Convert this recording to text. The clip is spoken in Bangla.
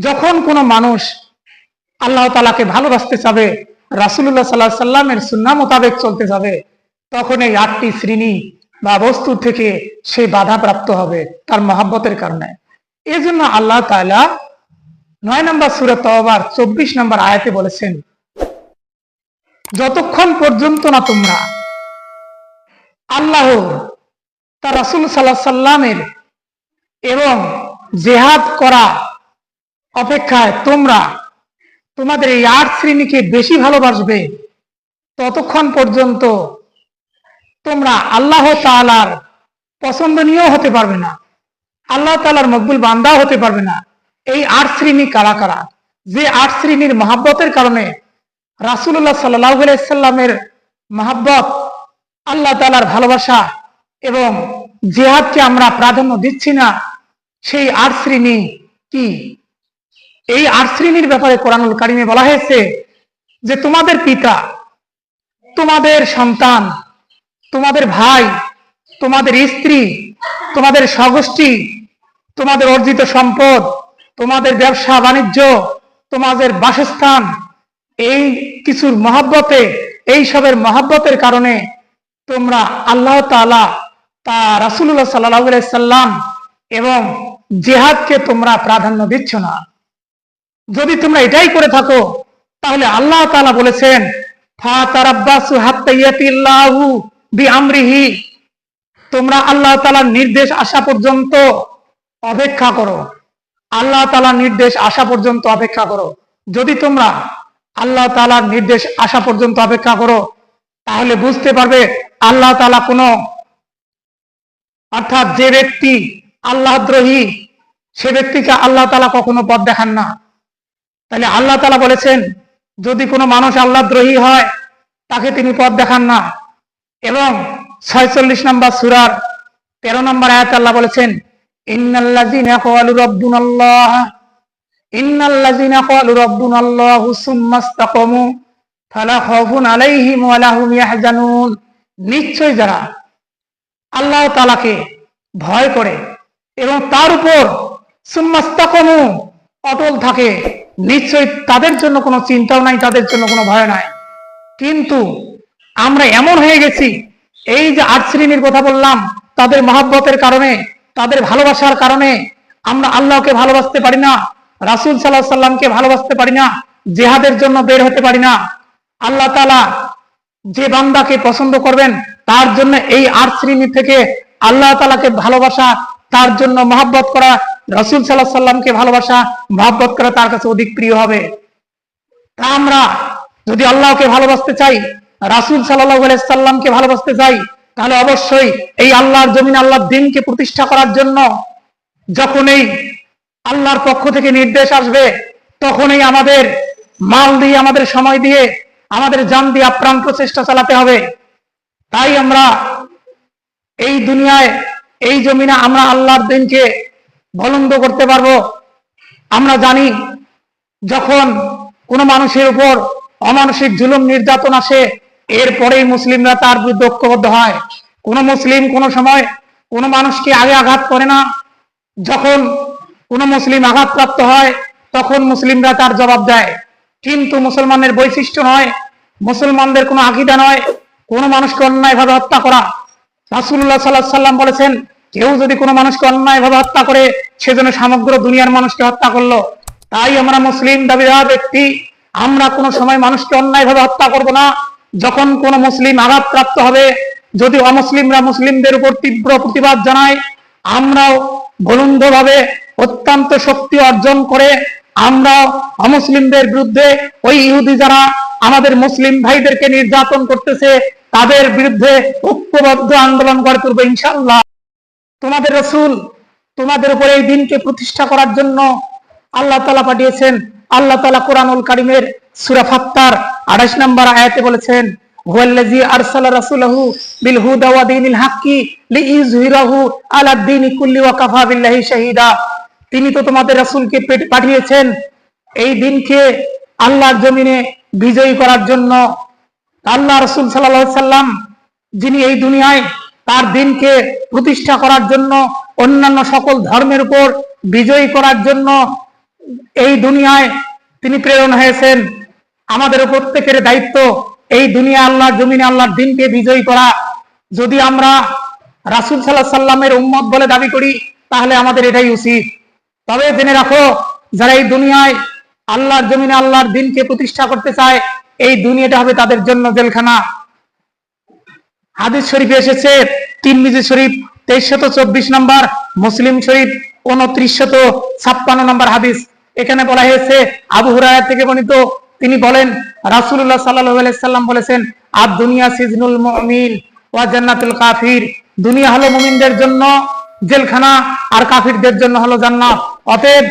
যখন কোনো মানুষ আল্লাহ তালাকে ভালোবাসতে চাবে রাসুল্লাহ সাল্লাহ সাল্লামের সুন্না মোতাবেক চলতে যাবে, তখন এই আটটি শ্রেণি বা বস্তু থেকে সে বাধাপ্রাপ্ত হবে তার মহাব্বতের কারণে। এই জন্য আল্লাহ তাআলা নয় নম্বর সুরত তওবার চব্বিশ নম্বর আয়াতে বলেছেন, যতক্ষণ পর্যন্ত না তোমরা আল্লাহ তার রাসুল সাল্লাহ সাল্লামের এবং জেহাদ করা অপেক্ষায় তোমরা তোমাদের এই আট শ্রেণীকে বেশি ভালোবাসবে, ততক্ষণ পর্যন্ত তোমরা আল্লাহ তাআলার পছন্দনীয় হতে পারবে না। আল্লাহ তালার মকবুল বান্দাও হতে পারবে না। এই আট শ্রেণি কারা কারা? যে আট শ্রেণির মহাব্বতের কারণে রাসুল্লাহ সাল্লাহ সাল্লামের মহাব্বত, আল্লাহ তালার ভালোবাসা এবং জেহাদকে আমরা প্রাধান্য দিচ্ছি না, সেই আট শ্রেণি কি? এই আট শ্রেণির ব্যাপারে কোরআনুল কারিমে বলা হয়েছে যে তোমাদের পিতা, তোমাদের সন্তান, তোমাদের ভাই, তোমাদের স্ত্রী, তোমাদের স্বগোষ্ঠী তোমাদের অর্জিত সম্পদ, তোমাদের ব্যবসা, বাণিজ্য, তোমাদের বাসস্থান, এই কিছুর মহাব্বতে, এই সবের মহাব্বতের কারণে তোমরা আল্লাহ তাআলা তা রাসুল্লাহ সাল্লাহ সাল্লাম এবং জেহাদকে তোমরা প্রাধান্য দিচ্ছ না। যদি তোমরা এটাই করে থাকো, তাহলে আল্লাহ তাআলা বলেছেন তোমরা আল্লাহ তাআলার নির্দেশ আসা পর্যন্ত অপেক্ষা করো। আল্লাহ তাআলার নির্দেশ আসা পর্যন্ত অপেক্ষা করো। যদি তোমরা আল্লাহ তাআলার নির্দেশ আসা পর্যন্ত অপেক্ষা করো, তাহলে বুঝতে পারবে আল্লাহ তালা কোনো অর্থাৎ যে ব্যক্তি আল্লাহ দ্রোহী সে ব্যক্তিকে আল্লাহ তালা কখনো পথ দেখান না। তাহলে আল্লাহ তালা বলেছেন, যদি কোনো মানুষ আল্লাহ দ্রোহী হয়, তাকে তিনি পথ দেখান না। এবং ছয়চল্লিশ নম্বর সুরার তেরো নম্বর আয়াত আল্লাহ বলেছেন নিশ্চয় যারা আল্লাহ তাআলাকে ভয় করে এবং তার উপর সুম্মা ইসতাকামু অটল থাকে নিশ্চয় তাদের জন্য কোনো চিন্তাও নাই, তাদের জন্য কোনো ভয় নাই। কিন্তু আমরা এমন হয়ে গেছি, এই যে আট শ্রেণির কথা বললাম, তাদের মহাব্বতের কারণে, তাদের ভালোবাসার কারণে আমরা আল্লাহকে ভালোবাসতে পারি না, রাসুল সাল্লাহ সাল্লামকে ভালোবাসতে পারি না, জেহাদের জন্য বের হতে পারি না। আল্লাহ তালা যে বান্দাকে পছন্দ করবেন, তার জন্য এই আট শ্রেণি থেকে আল্লাহ তালাকে ভালোবাসা তার জন্য মহাব্বত করা রসুল সাল্লাহ সাল্লামকে ভালোবাসা, মহাব্বত করা তার কাছে অধিক প্রিয় হবে। তা আমরা যদি আল্লাহকে ভালোবাসতে চাই, রাসুল সাল্লাহ সাল্লামকে ভালোবাসতে চাই, তাহলে অবশ্যই এই আল্লাহর জমিন, আল্লাহর দিনকে প্রতিষ্ঠা করার জন্য যখন এই আল্লাহর পক্ষ থেকে নির্দেশ আসবে, তখনই আমাদের মাল দিয়ে, আমাদের সময় দিয়ে, আমাদের জান দিয়ে আপ্রাণ প্রচেষ্টা চালাতে হবে। তাই আমরা এই দুনিয়ায় এই জমিনে আমরা আল্লাহর দিনকে বলন্দ করতে পারব। আমরা জানি যখন কোনো মানুষের উপর অমানসিক জুলুম নির্যাতন আসে, এরপরেই মুসলিমরা তার বিরুদ্ধে ঐক্যবদ্ধ হয়। কোন মুসলিম কোন সময় কোন মানুষকে আগে আঘাত করে না। যখন কোন মুসলিম আঘাতপ্রাপ্ত হয়, তখন মুসলিমরা তার জবাব দেয়। কিন্তু মুসলমানের বৈশিষ্ট্য নয়, মুসলমানদের কোনো আকিদা নয়। কোনো মানুষকে অন্যায়ভাবে হত্যা করা। রাসুল্লাহ সাল্লাহ সাল্লাম বলেছেন, কেউ যদি কোনো মানুষকে অন্যায়ভাবে হত্যা করে সেজন্য সমগ্র দুনিয়ার মানুষকে হত্যা করল। তাই আমরা মুসলিম দাবিদার ব্যক্তি, আমরা কোনো সময় মানুষকে অন্যায়ভাবে হত্যা করব না। যখন কোন মুসলিম আঘাতপ্রাপ্ত হবে, যদি অমুসলিমরা মুসলিমদের উপর তীব্র প্রতিবাদ জানায়, আমরাও বলুন্ধভাবে অত্যন্ত শক্তি অর্জন করে আমরা অমুসলিমদের বিরুদ্ধে ওই ইহুদি যারা আমাদের মুসলিম ভাইদেরকে নির্যাতন করতেছে তাদের বিরুদ্ধে ঐক্যবদ্ধ আন্দোলন গড়ে তুলবো ইনশাল্লাহ তোমাদের রসুল, তোমাদের উপর এই দিনকে প্রতিষ্ঠা করার জন্য আল্লাহ তালা পাঠিয়েছেন। আল্লাহ তালা কোরআনুল কারিমের সুরা ফাত্তার আঠাশ নম্বর আয়াতে বলেছেন তিনি তো তোমাদের রাসূলকে পাঠিয়েছেন। এই দিনকে আল্লাহর জমিনে বিজয়ী করার জন্য আল্লাহ রসুল সাল্লাম, যিনি এই দুনিয়ায় তার দিনকে প্রতিষ্ঠা করার জন্য অন্যান্য সকল ধর্মের উপর বিজয়ী করার জন্য এই দুনিয়ায় তিনি প্রেরণ হয়েছেন। আমাদের প্রত্যেকের দায়িত্ব এই দুনিয়া আল্লাহর জমিনে আল্লাহর দিনকে বিজয়ী করা। যদি আমরা রাসুল সাল্লাহ সাল্লামের উম্মত বলে দাবি করি, তাহলে আমাদের এটাই উচিত। তবে জেনে রাখো, যারা এই দুনিয়ায় আল্লাহর জমিনে আল্লাহর দিনকে প্রতিষ্ঠা করতে চায় এই দুনিয়াটা হবে তাদের জন্য জেলখানা। হাদিস শরীফে এসেছে তিন মিজি শরীফ তেইশ শত চব্বিশ নম্বর, মুসলিম শরীফ উনত্রিশ শত ছাপ্পান্ন নম্বর হাদিস। এখানে বলা হয়েছে, আবু হুরায়রা থেকে বর্ণিত, তিনি বলেন, রাসূলুল্লাহ সাল্লাল্লাহু আলাইহি সাল্লাম বলেছেন, আদ দুনিয়া সিজনুল মুমিন ওয়া জান্নাতুল কাফির। দুনিয়া হলো মুমিনদের জন্য জেলখানা, আর কাফিরদের জন্য হলো জান্নাত। অতএব